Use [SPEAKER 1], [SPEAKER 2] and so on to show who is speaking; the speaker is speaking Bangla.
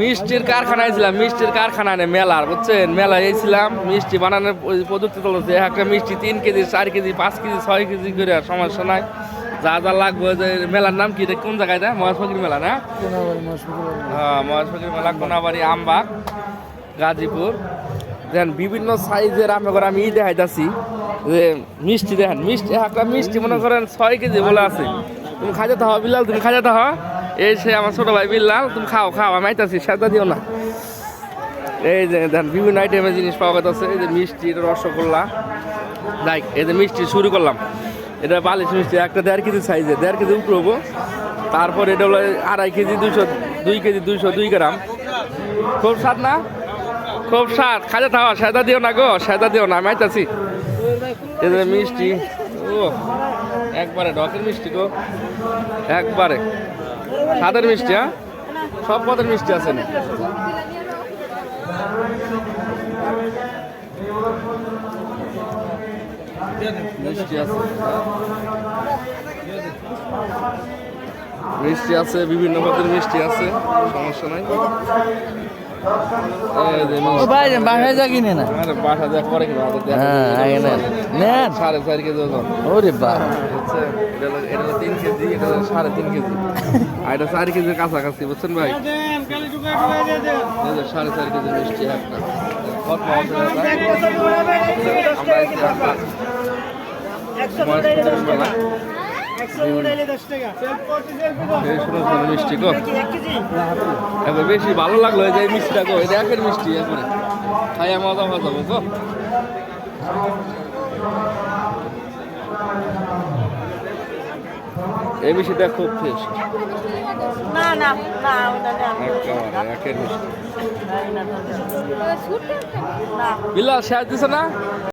[SPEAKER 1] মিষ্টির কারখানায় ছিলাম মিষ্টির কারখানায় না, মেলার বুঝছেন? মেলায় ছিলাম মিষ্টি বানানোর প্রযুক্তি চলছে একটা মিষ্টি তিন কেজি চার কেজি পাঁচ কেজি ছয় কেজি করে সমস্যা নাই। যা যা লাগবে যে মেলার নাম কি এটা কোন জায়গায় না মহেশ ফকির মেলা না? হ্যাঁ মহেশ ফকির মেলা কোনাবাড়ি আমবাগ গাজীপুর। দেখেন বিভিন্ন সাইজের করে আমি ই দেখাইতাছি। যে মিষ্টি দেখেন মিষ্টি একটা মিষ্টি মনে করেন ছয় কেজি বলে আছে। তুমি খাইতে থাও বিলাল তুমি খাইতে থাও এই সে আমার ছোট ভাই বিল্লাল, তুমি খাও খাও, আমি আইতাছি সেটা দিও না। এই যে দেখেন বিভিন্ন আইটেমের জিনিস পাওয়া যাচ্ছে এই যে মিষ্টি রসগোল্লা। দেখ এই যে মিষ্টি শুরু করলাম। এটা বালিশ মিষ্টি, একটা দেড় কেজি সাইজে দেড় কেজি উপরে হব। তারপর এটা হলো আড়াই কেজি, দুইশো, দুই কেজি, দুইশো দুই গ্রাম। খুব স্বাদ না? খুব স্বাদ। খাজা থাওয়া সাদা দিও না গো সাদা দিও না, আমি আইতাছি। এই যে মিষ্টি। ও একবারে ডকের মিষ্টি গো। একবারে। সাদের মিষ্টি হ্যাঁ? সব পদের মিষ্টি আছে না? মিষ্টি আছে। মিষ্টি আছে বিভিন্ন পদের মিষ্টি আছে সমস্যা নাই।
[SPEAKER 2] বাসায় যা কিনে না
[SPEAKER 1] বাসা দেখ পরে।
[SPEAKER 2] হ্যাঁ
[SPEAKER 1] সাড়ে চার কেজি ওজন।
[SPEAKER 2] ওরে বা
[SPEAKER 1] এটা তিন কেজি এটা সাড়ে তিন কেজি। আর এটা চার কেজির কাছাকাছি বুঝছেন ভাই? সাড়ে চার কেজি মিষ্টি একটা? আমরা মিষ্টি গো। এবার বেশি ভালো লাগল যে এই মিষ্টিটা গো এটা একের মিষ্টি একবারে খাইয়া মজা মজা যাব গো। এই মিষ্টিটা খুব ফ্রেশ
[SPEAKER 3] না না না
[SPEAKER 1] একের মিষ্টি। দিছে না?